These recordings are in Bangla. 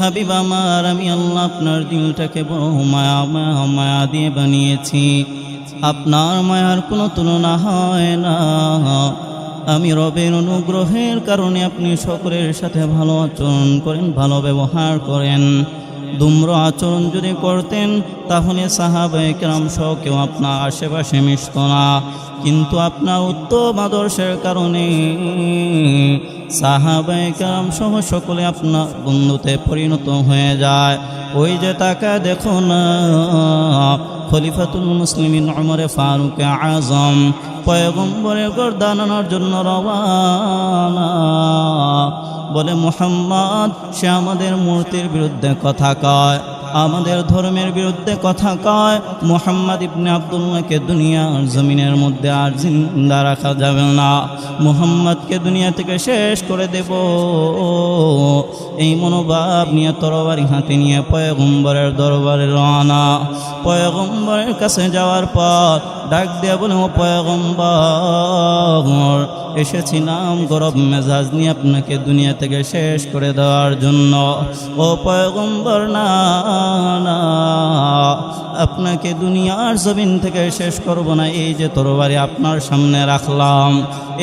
হাবিব আমার, আমি আল্লাহ আপনার দিলটাকে বড় মায়া মায়া মায়া দিয়ে বানিয়েছি। আপনার মায়ার কোনো তুলনা হয় না। আমি রবের অনুগ্রহের কারণে আপনি সকলের সাথে ভালো আচরণ করেন, ভালো ব্যবহার করেন। দুম্র আচরণ যদি করতেন, তাহলে সাহাবায়ে কেরাম সহ কেউ আপনার আশেপাশে মিশত না। কিন্তু আপনার উত্তম আদর্শের কারণে সাহাবায়ে কেরাম সহ সকলে আপনার বন্ধুতে পরিণত হয়ে যায়। ওই যে তাকে দেখো না, খলিফাতুল মুসলিমিন অমরে ফারুক আজম, পয়গম্বরের গর্দান আনার জন্য রওয়ানা। বলে, মোহাম্মদ, সে আমাদের মূর্তির বিরুদ্ধে কথা কয়। আমাদের ধর্মের বিরুদ্ধে কথা কয়, মোহাম্মদ ইবনে আবদুল্লাহকে দুনিয়ার জমিনের মধ্যে আর জিন্দা রাখা যাবে না। মোহাম্মদকে দুনিয়া থেকে শেষ করে দেব। এই মনোভাব নিয়ে তরবারি হাতে নিয়ে পয়গম্বরের দরবারে রওনা। পয়গম্বরের কাছে যাওয়ার পর ডাক দেয়া বলে, ও পয়গম্বর, এসেছিলাম গরব মেজাজ নিয়ে আপনাকে দুনিয়া থেকে শেষ করে দেওয়ার জন্য। ও পয়গম্বর, না না, আপনাকে দুনিয়ার জমিন থেকে শেষ করব না। এই যে তরবারি আপনার সামনে রাখলাম,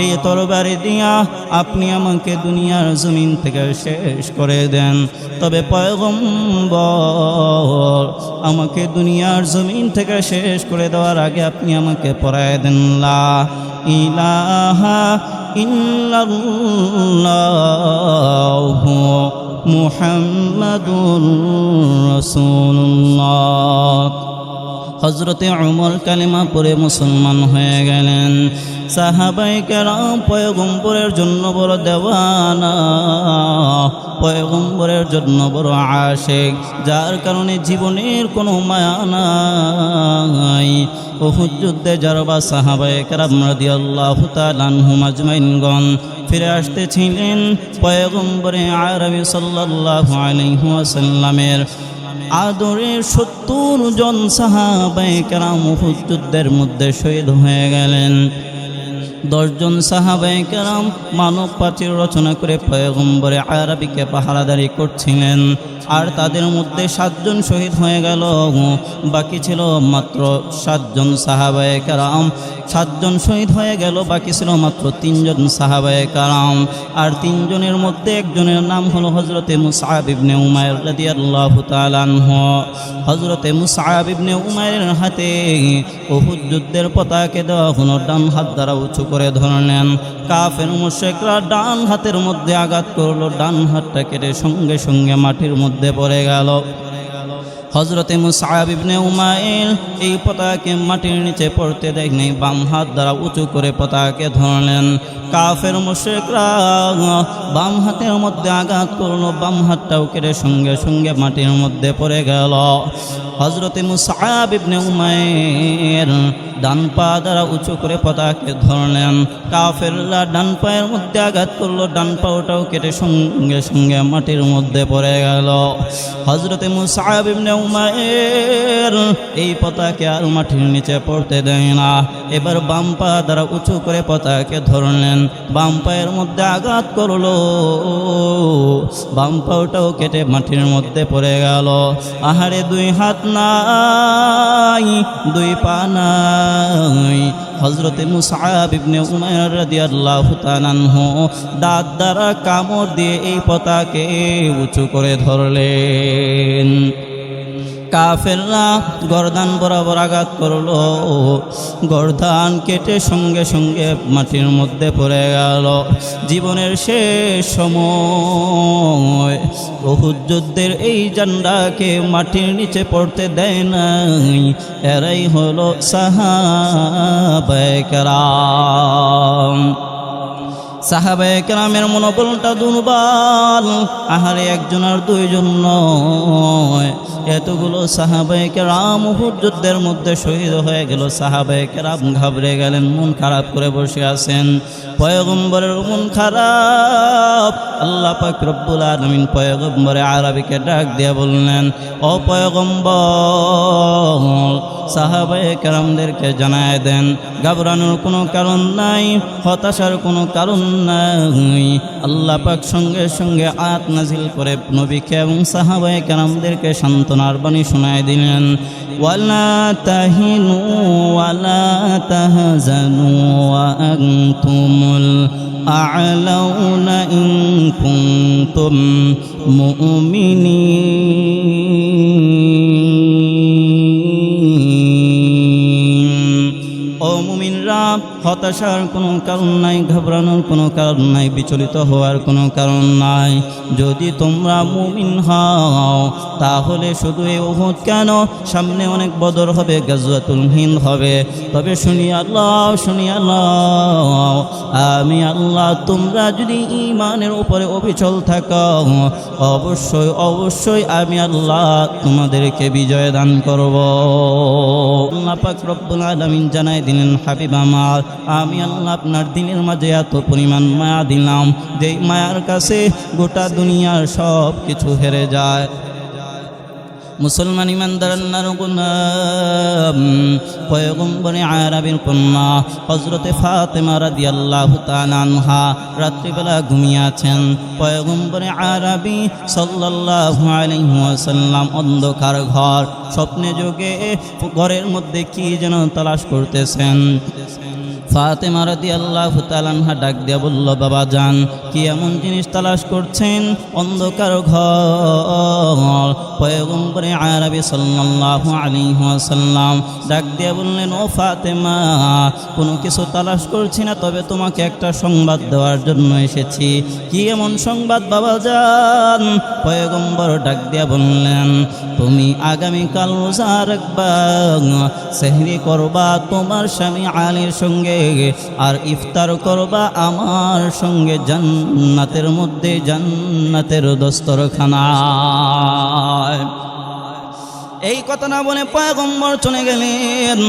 এই তরবারি দিয়া আপনি আমাকে দুনিয়ার জমিন থেকে শেষ করে দেন। তবে পয়গম্বর, আমাকে দুনিয়ার জমিন থেকে শেষ করে দেওয়ার আগে আপনি আমাকে পড়ায় দেন। লা ইলাহা ইল্লাল্লাহু محمد رسول الله. হজরতে অমর কালিমা পরে মুসলমান হয়ে গেলেন। সাহাবাই কেরাম পয়গম্বরের জন্য বড় দেওয়ানা, পয়গম্বরের জন্য বড় আশেক, যার কারণে জীবনের কোনো মায়া নাই। বহু যুদ্ধে যার বা সাহাবাই কেরাম রাদি আল্লাহ তালানহুম আজমাইনগণ ফিরে আসতেছিলেন পয়গম্বরে আরবি সাল্লাল্লাহু আলাইহি আদরের সত্তর জন সাহাবায়ে কেরাম মধ্যে শহীদ হয়ে গেলেন। দশজন সাহাবাই কেরাম মানব পাচির রচনা করে পয়গম্বরে আরবিকে পাহারাদারি করছিলেন। আর তাদের মধ্যে সাতজন শহীদ হয়ে গেল। বাকি ছিল মাত্র সাতজন সাহাবায়ে কারাম। সাতজন শহীদ হয়ে গেল, বাকি ছিল মাত্র তিনজন সাহাবায়ে কারাম। আর তিনজনের মধ্যে একজনের নাম হলো হজরতে মুসাহাব ইবনে উমায়ের রাদিয়াল্লাহু তাআলা আনহু। হজরতে মুসাহাব ইবনে উমায়ের হাতে উহুদ যুদ্ধের পতাকে দেওয়া হলো ডান হাত দ্বারা উঁচু করে ধরলেন। কাফের মুশরিকরা ডান হাতের মধ্যে আঘাত করল, ডান হাতটা কেটে সঙ্গে সঙ্গে মাটির মধ্যে পড়ে গেল হজরতে মুসাহাব ইবনে উমাইল এই পতাকে মাটির নিচে পড়তে দেখনি, বাম হাত দ্বারা উঁচু করে পতাকে ধরলেন। কাফের মুশেকরা বাম হাতের মধ্যে আঘাত করল, বাম হাতটাও কেটে সঙ্গে সঙ্গে মাটির মধ্যে পড়ে গেল। হজরতে মুসাহাব ইবনে উমাইর ডান পা দ্বারা উঁচু করে পতাকে ধরলেন। কাফেররা ডান পায়ের মধ্যে আঘাত করল, ডান পাওটাও কেটে সঙ্গে সঙ্গে মাটির মধ্যে পড়ে গেল। হজরতে মুসাহাব উমায়ের এই পতাকে আর মাটির নিচে পড়তে দেয় না। এবার বাম পা দ্বারা উঁচু করে পতাকে ধরলেন। বাম পায়ের মধ্যে আঘাত করল। বাম পাওটাও কেটে মাটির মধ্যে পড়ে গেল। আহারে দুই হাত নাই, দুই পা নাই। হজরতে মুসাহাব ইবনে উমায়ের রাদিয়াল্লাহু তাআলা দাঁত দ্বারা কামড় দিয়ে এই পতাকে উঁচু করে ধরলেন। কাফেররা গরদান বরাবর আঘাত করল। গরদান কেটে সঙ্গে সঙ্গে মাটির মধ্যে পড়ে গেল। জীবনের শেষ সময় বহুত যুদ্ধের এই জান্ডাকে মাটির নিচে পড়তে দেয় নাই। এরাই হলো সাহাবায়করাম সাহাবায়ে কেরামের মনোবলটা দুর্বল, আহারে একজন আর দুইজন নয়। এতগুলো সাহাবে কেরাম হুজুদ্ধের মধ্যে শহীদ হয়ে গেল। সাহাবে কেরাম ঘাবড়ে গেলেন, মন খারাপ করে বসে আছেন। পয়গম্বরের মন খারাপ। আল্লাহ পাক রব্বুল আলমিন পয়গম্বরে আরবিকে ডাক দিয়ে বললেন, ও পয়গম্বর, সাহাবায়ে কেরামদেরকে জানায় দেন, ঘাবড়ানোর কোনো কারণ নাই, হতাশার কোনো কারণ নাই। আল্লাহ পাক সঙ্গে সঙ্গে আয়াত নাজিল করে নবীকে এবং সাহাবায়ে কেরামদেরকে সান্ত্বনার বাণী শোনায় দিলেন, ওয়ালা তাহিনু, ওয়ালা তাহজানু, ওয়া الأعلون إن كنتم مؤمنين. ও মুমিনরা, হতাশার কোনো কারণ নাই ঘবরানোর কোনো কারণ নাই, বিচলিত হওয়ার কোনো কারণ নাই। যদি তোমরা মুমিন হও, তাহলে শুধু এই ওহুদ কেন? সামনে অনেক বদর হবে, গাজওয়াতুল হিন্দ হবে। তবে শুনি আল্লাহ শুনি আল্লাহ। আমি আল্লাহ, তোমরা যদি ইমানের উপরে অবিচল থাকো, অবশ্যই অবশ্যই আমি আল্লাহ তোমাদেরকে বিজয় দান করব। আল্লাহ পাক রব্বুল আলামিন জানাই দিলেন হাবিব আমার। আমি আল্লাহ আপনার দিনের মাঝে এত পরিমাণ মায়া দিলাম। যেই মায়ার কাছে গোটা দুনিয়ার সব কিছু হেরে যায়। মুসলমান ইমানদার আল্লাহর গুলাম। পয়গম্বরে আরাবির কন্যা হজরতে ফাতেমা রাদিয়াল্লাহু তাআলা আনহা রাত্রিবেলা ঘুমিয়ে আছেন। পয়গম্বরে আরাবি সাল্লাল্লাহু আলাইহি অন্ধকার ঘর। স্বপ্নে যোগে ঘরের মধ্যে কি যেন তালাশ করতেছেন। ফাতেমা রাদি আল্লাহ তালানহা ডাক দিয়া বলল, বাবা যান, কি এমন জিনিস তালাশ করছেন? অন্ধকার ঘর। পয়গম্বরে আরবি সাল্লাল্লাহু আলাইহি সাল্লাম ডাক দিয়া বললেন, ও ফাতেমা, কোনো কিছু তালাশ করছি না, তবে তোমাকে একটা সংবাদ দেওয়ার জন্য এসেছি। কি এমন সংবাদ, বাবা যান? পয়গম্বর ডাক দিয়া বললেন তুমি আগামীকাল রোজা রাখবা। সেহরি করবা তোমার স্বামী আলীর সঙ্গে আর ইফতার করবা আমার সঙ্গে জান্নাতের মধ্যে জান্নাতের দস্তরখানায় এই কথা না বলে পয়গম্বর চলে গেলেন,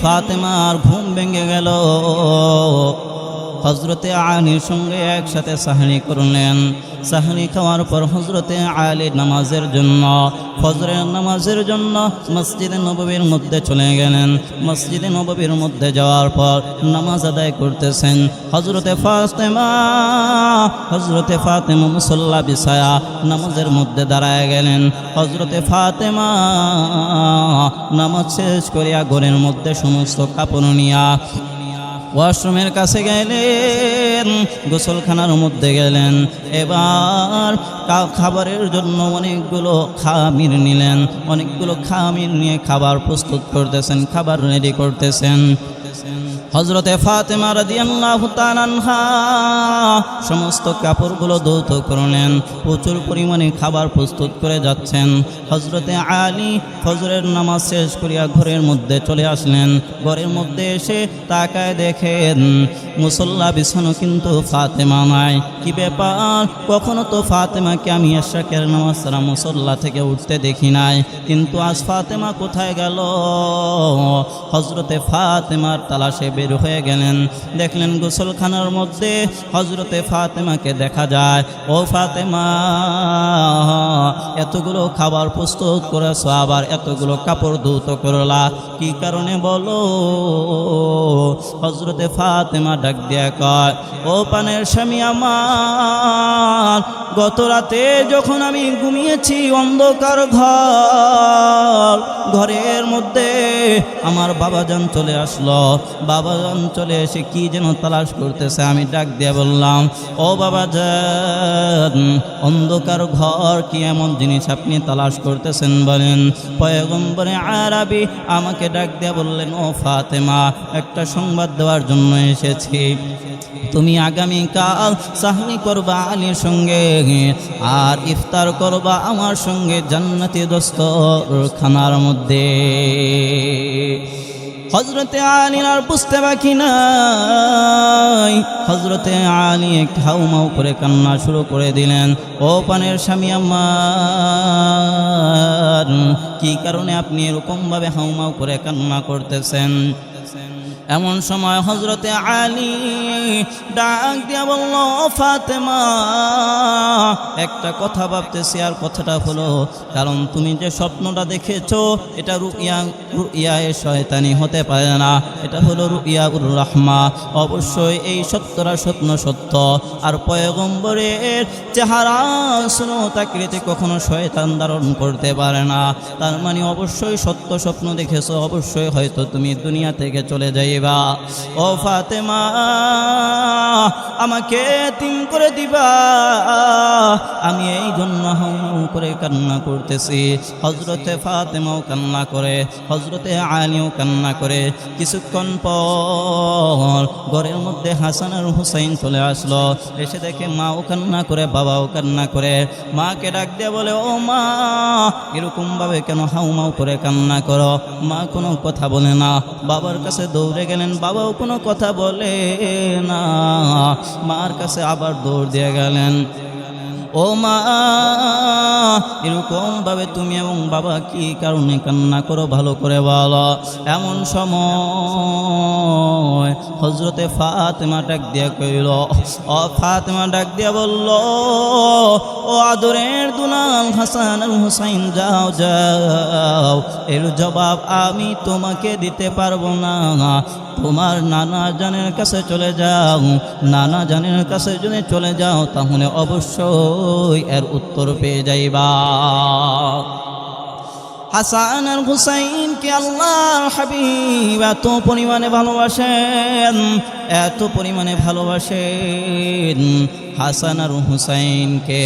ফাতেমার ঘুম ভেঙে গেল। হজরতে আলীর সঙ্গে একসাথে সাহানি করলেন। সাহানি খাওয়ার পর হজরতে আলী নামাজের জন্য, ফজরের নামাজের জন্য মসজিদে নববীর মধ্যে চলে গেলেন। মসজিদে নববীর মধ্যে যাওয়ার পর নামাজ আদায় করতেছেন। হজরতে ফাতেমা হজরতে ফাতেমা মুসল্লা বিছায়া নামাজের মধ্যে দাঁড়ায় গেলেন। হজরতে ফাতেমা নামাজ শেষ করিয়া ঘরের মধ্যে সমস্ত কাপড় নিয়া ওয়াশরুমের কাছে গেলেন, গোসলখানার মধ্যে গেলেন। এবার খাবারের জন্য অনেকগুলো খামির নিলেন। অনেকগুলো খামির নিয়ে খাবার প্রস্তুত করতেছেন, খাবার রেডি করতেছেন। হজরতে ফাতেমা রাদিয়াল্লাহু তাআলা সমস্ত কাপড়গুলো দৌত করলেন, প্রচুর পরিমাণে খাবার প্রস্তুত করে যাচ্ছেন। হজরতে আলী ফজরের নামাজ শেষ করিয়া ঘরের মধ্যে চলে আসলেন। ঘরের মধ্যে এসে তাকায় দেখেন, মুসল্লা বিছানো কিন্তু ফাতেমা নাই। কি ব্যাপার? কখনো তো ফাতেমাকে আমি এশাকের নামাজ ছাড়া মুসল্লা থেকে উঠতে দেখি নাই। কিন্তু আজ ফাতেমা কোথায় গেল? হজরতে ফাতেমার তালাশে বের হয়ে গেলেন। দেখলেন গোসলখানার মধ্যে হজরতে ফাতেমাকে দেখা যায়। ও ফাতেমা, এতগুলো খাবার প্রস্তুত করেছ, আবার এতগুলো কাপড় ধৌত করলা। কি কারণে বলো? হজরতে ফাতেমা ডাক দিয়া কয়, ও পানের স্বামী আমার, গত রাতে যখন আমি ঘুমিয়েছি অন্ধকার ঘর, ঘরের মধ্যে আমার বাবাজান চলে আসলো। বাবাজান চলে এসে কি যেন তালাশ করতেছে, আমি ডাক দিয়ে বললাম, ও বাবাজান অন্ধকার ঘর কি এমন জিনিস আপনি তালাশ করতেছেন বলেন? পয়গম্বরে আরবি আমাকে ডাক দিয়ে বললেন, ও ফাতেমা, একটা সংবাদ দেওয়ার জন্য এসেছি। তুমি আগামীকাল সাহনি করবা আলীর সঙ্গে আর ইফতার করবা আমার সঙ্গে জান্নাতি দস্তর খানার মধ্যে। হজরতে আলীর আর বুঝতে বাকি নাই। হজরতে আলী একটি হাউমাউ করে কান্না শুরু করে দিলেন, ও পানের স্বামী আমার কি কারণে আপনি এরকমভাবে হাউমাউ করে কান্না করতেছেন? এমন সময় হজরতে আলী ডাক দিয়া বলল, ফাতেমা, একটা কথা ভাবতেছি আর কথাটা হলো, কারণ তুমি যে স্বপ্নটা দেখেছ, এটা রুইয়া রুইয়া এ শয়তানি হতে পারে না। এটা হলো রুইয়া উর রহমা। অবশ্যই এই সত্যরা স্বপ্ন সত্য। আর পয়গম্বরের চেহারা স্রোতাকৃতি কখনো শয়তান ধারণ করতে পারে না। তার মানে অবশ্যই সত্য স্বপ্ন দেখেছ, অবশ্যই হয়তো তুমি দুনিয়া থেকে চলে যাইবা। ও ফাতেমা আমাকে তিন করে দিবা। আমি এই জন্য হাউ করে কান্না করতেছি। হজরতে ফাতেমাও কান্না করে হজরতে আলীও কান্না করে। কিছুক্ষণ পর ঘরের মধ্যে হাসান আর হুসাইন চলে আসলো। এসে দেখে মাও কান্না করে, বাবাও কান্না করে। মাকে ডাক দিয়ে বলে, ও মা, এরকম ভাবে কেন হাউ মাউ করে কান্না করো? মা কোনো কথা বলে না। বাবার কাছে দৌড়ে গেলেন, বাবাও কোনো কথা বলে না। মার কাছে আবার দৌড় দিয়ে গেলেন। ও মা এরকম ভাবে তুমি এবং বাবা কি কারণে কান্না করো ভালো করে বলো। এমন সময় হজরতে ফাতেমা ডাক দিয়া কইল, ও ফাতেমা ডাক দিয়া বলল, ও আদরের দুলাল হাসান হুসাইন, যাও যাও। এর জবাব আমি তোমাকে দিতে পারব না। তোমার নানা জানের কাছে চলে যাও। নানা জানের কাছে যদি চলে যাও, তাহলে অবশ্যই এর উত্তর পেয়ে যাইবা। হাসান আর হুসাইনকে আল্লাহ হাবিব এত পরিমাণে ভালোবাসেন, এত পরিমাণে ভালোবাসেন হাসান আর হুসাইনকে।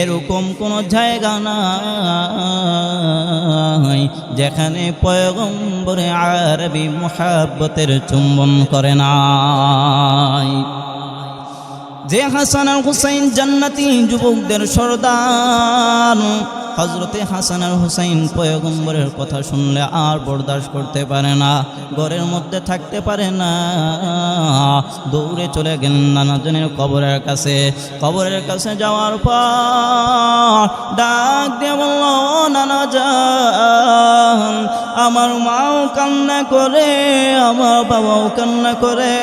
এরকম কোনো জায়গা নাই যেখানে পয়গম্বরে আরবি মোহাব্বতের চুম্বন করে নাই। যে হাসান আর হুসাইন জান্নাতি যুবকদের সর্দার হজরতে হাসান আর হুসাইন পয়গম্বরের কথা শুনলে আর বরদাস্ত করতে পারে না, ঘরের মধ্যে থাকতে পারে না। দৌড়ে চলে গেলেন নানাজনের কবরের কাছে। কবরের কাছে যাওয়ার পর ডাক দিয়ে বলল নানা যান আমার মাও কান্না করে, আমার বাবাও কান্না করে।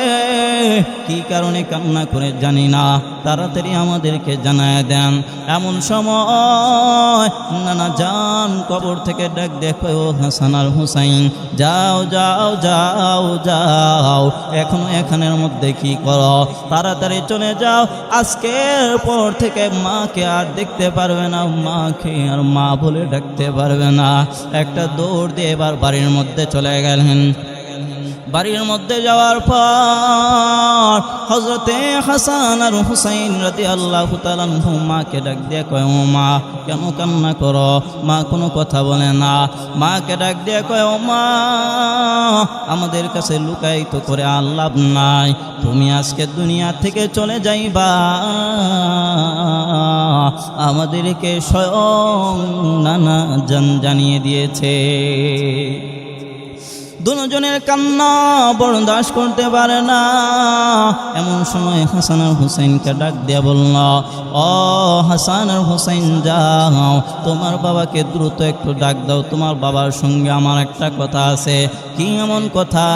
কি কারণে কান্না করে জানি না, তাড়াতাড়ি আমাদেরকে জানায় দেন। এমন সময় নানা যান কবর থেকে ডাক দেখো হাসান আর হুসাইন, যাও যাও যাও যাও, এখনও এখানের মধ্যে কি করো? তাড়াতাড়ি চলে যাও, আজকের পর থেকে মাকে আর দেখতে পারবে না, মাকে আর মা বলে ডাকতে পারবে না। একটা দৌড় দিয়ে এবার বাড়ির মধ্যে চলে গেলেন। বাড়ির মধ্যে যাওয়ার পর হজরতে হাসান আর হুসাইন রাতে আল্লাহ মাকে ডাক দিয়ে কয়, ও মা, কেন কান্না করো? মা কোনো কথা বলে না। মাকে ডাক দিয়ে কয়, ও মা, আমাদের কাছে লুকায়িত করে আল্লাহ নাই। তুমি আজকে দুনিয়া থেকে চলে যাইবা। আমাদেরকে স্বয়ং নানা জান জানিয়ে দিয়েছে। দুজনের কান্না বরদাস্ত করতে পারে না। এমন সময় হাসান আর হুসাইনকে ডাক দিয়া বলল, ও হাসান আর হুসাইন যাও, তোমার বাবাকে দ্রুত একটু ডাক দাও, তোমার বাবার সঙ্গে আমার একটা কথা আছে। কি এমন কথা?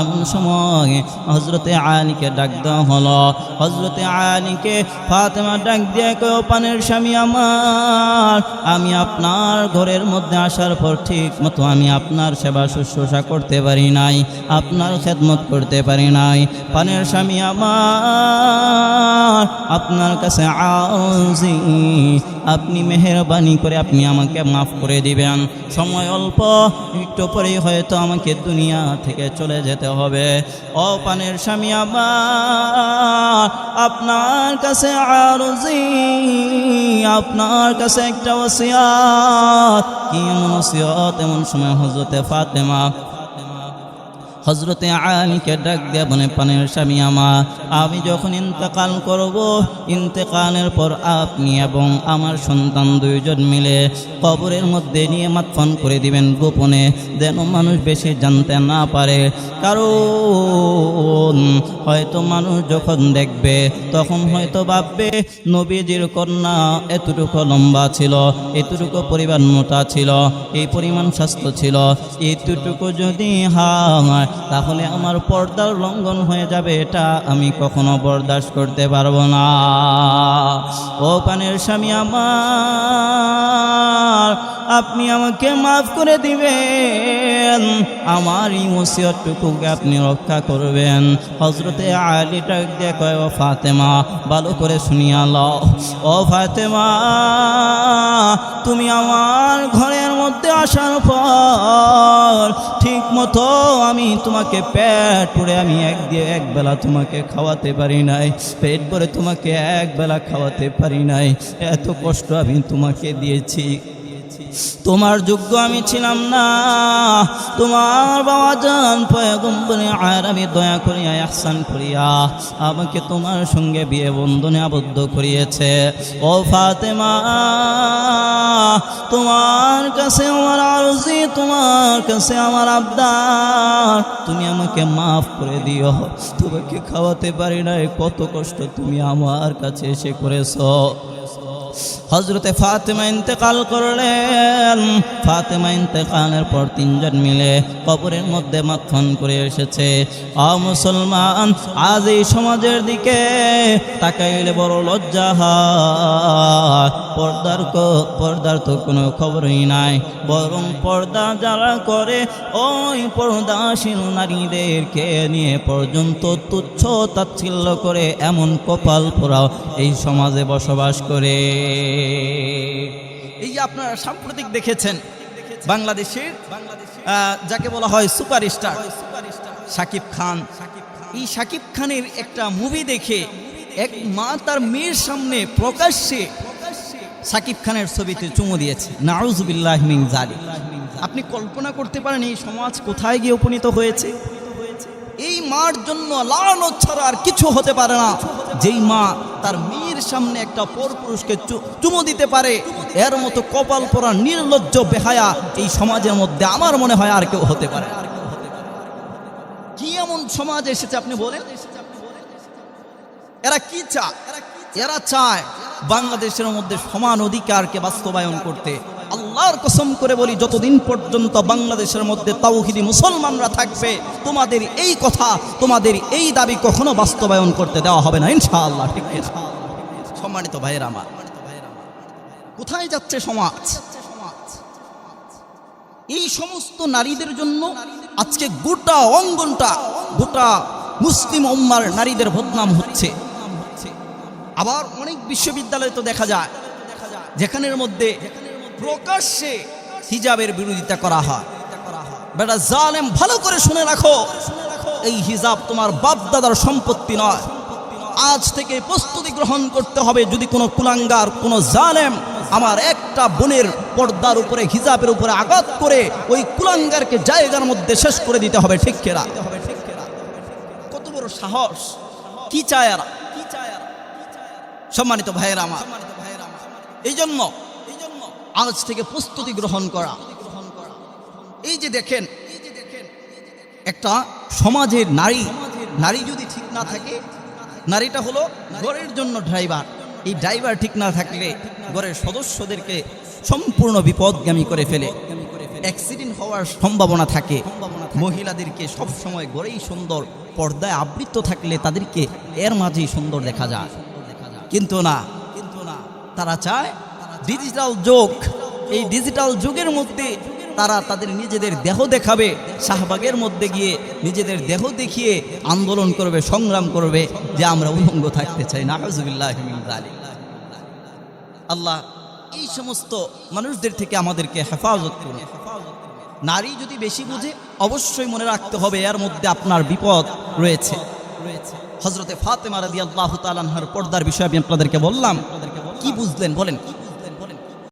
এমন সময় হজরতে আলীকে ডাক দেওয়া হলো। হজরতে আলীকে ফাতেমা ডাক দিয়ে কেউ পানের স্বামী আমার, আমি আপনার ঘরের মধ্যে আসার পর ঠিক মতো আমি আপনার সেবা শুশ্রূষা করতে পারি নাই, আপনার খেদমত করতে পারি নাই। পানের স্বামী আমার আপনার কাছে আউজি আপনি মেহরবানি করে আপনি আমাকে মাফ করে দিবেন। সময় অল্প, একটু পরেই হয়তো আমাকে দুনিয়া থেকে চলে যেতে হবে। ও পানের স্বামী আমার, আপনার কাছে আরজি, আপনার কাছে একটা ওসিয়াত। কি এমন ওসিয়ত? এমন সময় হজরতে ফাতেমা হজরতে আলীকে ডাক দেয়া বলে, পানের স্বামী আমা আমি যখন ইন্তেকাল করব, ইন্তেকালের পর আপনি এবং আমার সন্তান দুইজন মিলে কবরের মধ্যে নিয়ে মাতফান করে দিবেন গোপনে, যেন মানুষ বেশি জানতে না পারে। কারণ হয়তো মানুষ যখন দেখবে, তখন হয়তো ভাববে, নবীজির কন্যা এতটুকু লম্বা ছিল, এতটুকু পরিমাণ মোটা ছিল, এই পরিমাণ স্বাস্থ্য ছিল, এতটুকু যদি হয় তাহলে আমার পর্দার লঙ্ঘন হয়ে যাবে, এটা আমি কখনো বরদাস্ত করতে পারব না। ও পানের স্বামী আমার, আপনি আমাকে মাফ করে দিবেন। আমার এই আপনি রক্ষা করবেন। হজরতে আলী ডাক দিয়ে কয়, ও ফাতেমা, ভালো করে শুনিয়া লও ও ফাতেমা, তুমি আমার ঘরের মধ্যে আসার পর ঠিক মতো আমি তোমাকে পেট পরে আমি এক দিয়ে এক বেলা তোমাকে খাওয়াতে পারি নাই। পেট পরে তোমাকে এক বেলা খাওয়াতে পারি নাই। এত কষ্ট আমি তোমাকে দিয়েছি। তোমার যোগ্য আমি ছিলাম না। তোমার বাবা যান পয়গম্বরে আর আমি দয়া করিয়া আহসান করিয়া আমাকে তোমার সঙ্গে বিয়ে বন্ধনে আবদ্ধ করিয়েছে। ও ফাতেমা, তোমার কাছে আমার আরজি, তোমার কাছে আমার আবদার। তুমি আমাকে মাফ করে দিও। তোমাকে খাওয়াতে পারি না কত কষ্ট তুমি আমার কাছে এসে করেছ। হজরতে ফাতেমা ইন্তেকাল করলেন। ফাতেমা ইন্তেকালের পর তিনজন মিলে কবরের মধ্যে মাথন করে এসেছে। মুসলমান, আজ এই সমাজের দিকে তাকাইলে বড় লজ্জা পর্দার পর্দার তো কোনো খবরই নাই। বরং পর্দা যারা করে, ওই পর্দাশীল নারীদেরকে নিয়ে পর্যন্ত তুচ্ছ তাচ্ছিল্য করে এমন কপাল পোড়াও এই সমাজে বসবাস করে। এই যে আপনারা সাম্প্রতিক দেখেছেন বাংলাদেশের যাকে বলা হয় সুপারস্টার সাকিব খান। এই সাকিব খানের একটা মুভি দেখে এক মা তার মেয়ের সামনে প্রকাশ্যে সাকিব খানের ছবিতে চুমু দিয়েছে। নাউজুবিল্লাহ জালিক আপনি কল্পনা করতে পারেন এই সমাজ কোথায় গিয়ে উপনীত হয়েছে? এই মার জন্য লালন ছাড়া আর কিছু হতে পারে না। যেই মা তার মেয়ের সামনে একটা পরপুরুষকে চু- চুমু দিতে পারে। এর মতো কপাল পরা, নির্লজ্জ, বেহায়া এই সমাজের মধ্যে আমার মনে হয় আর কেউ হতে পারে কি এমন সমাজ এসেছে আপনি বলেন? এরা কি চায়? এরা চায় বাংলাদেশের মধ্যে সমান অধিকারকে বাস্তবায়ন করতে। আল্লাহর কসম করে বলি, যতদিন পর্যন্ত বাংলাদেশের মধ্যে তাওহিদি মুসলমানরা থাকবে, তোমাদের এই কথা, তোমাদের এই দাবি কখনো বাস্তবায়ন করতে দেওয়া হবে না, ইনশাআল্লাহ, ঠিক কিনা? সম্মানিত ভাইয়ের আমার। কোথায় যাচ্ছে সমাজ? এই সমস্ত নারীদের জন্য আজকে গোটা অঙ্গনটা, গোটা মুসলিম উম্মার নারীদের বদনাম হচ্ছে। আবার অনেক বিশ্ববিদ্যালয়ে তো দেখা যায়, যেখানের মধ্যে প্রকাশ্যে হিজাবের বিরোধিতা করা হয়। বেটা জালেম ভালো করে শুনে রাখো, এই হিজাব তোমার বাপ দাদার সম্পত্তি নয়। আজ থেকে প্রস্তুতি গ্রহণ করতে হবে। যদি কোনো কুলাঙ্গার, কোনো জালেম আমার একটা বোনের পর্দার উপরে, হিজাবের উপরে আঘাত করে, ওই কুলাঙ্গারকে জায়গার মধ্যে শেষ করে দিতে হবে, ঠিক কেরা কত বড় সাহস। কি চায় এরা? সম্মানিত ভাইয়েরা আমার। এই জন্য আজ থেকে প্রস্তুতি গ্রহণ করা। এই যে দেখেন, একটা সমাজের নারী নারী যদি ঠিক না থাকে নারীটা হলো ঘরের জন্য ড্রাইভার। এই ড্রাইভার ঠিক না থাকলে ঘরের সদস্যদেরকে সম্পূর্ণ বিপদগামী করে ফেলে। অ্যাক্সিডেন্ট হওয়ার সম্ভাবনা থাকে। মহিলাদেরকে সব সময় গড়েই সুন্দর, পর্দায় আবৃত থাকলে তাদেরকে এর মাঝেই সুন্দর দেখা যায়। কিন্তু না কিন্তু না, তারা চায় ডিজিটাল যুগ। এই ডিজিটাল যুগের মধ্যে তারা তাদের নিজেদের দেহ দেখাবে, শাহবাগের মধ্যে গিয়ে নিজেদের দেহ দেখিয়ে আন্দোলন করবে, সংগ্রাম করবে, যে আমরা উলঙ্গ থাকতে চাই না। আল্লাহ এই সমস্ত মানুষদের থেকে আমাদেরকে হেফাজত করুন। নারী যদি বেশি বুঝে, অবশ্যই মনে রাখতে হবে এর মধ্যে আপনার বিপদ রয়েছে। রয়েছে হজরতে ফাতেমা রাদি আল্লাহ তালানহার পর্দার বিষয়ে আমি আপনাদেরকে বললাম। কি বুঝলেন? বলেন।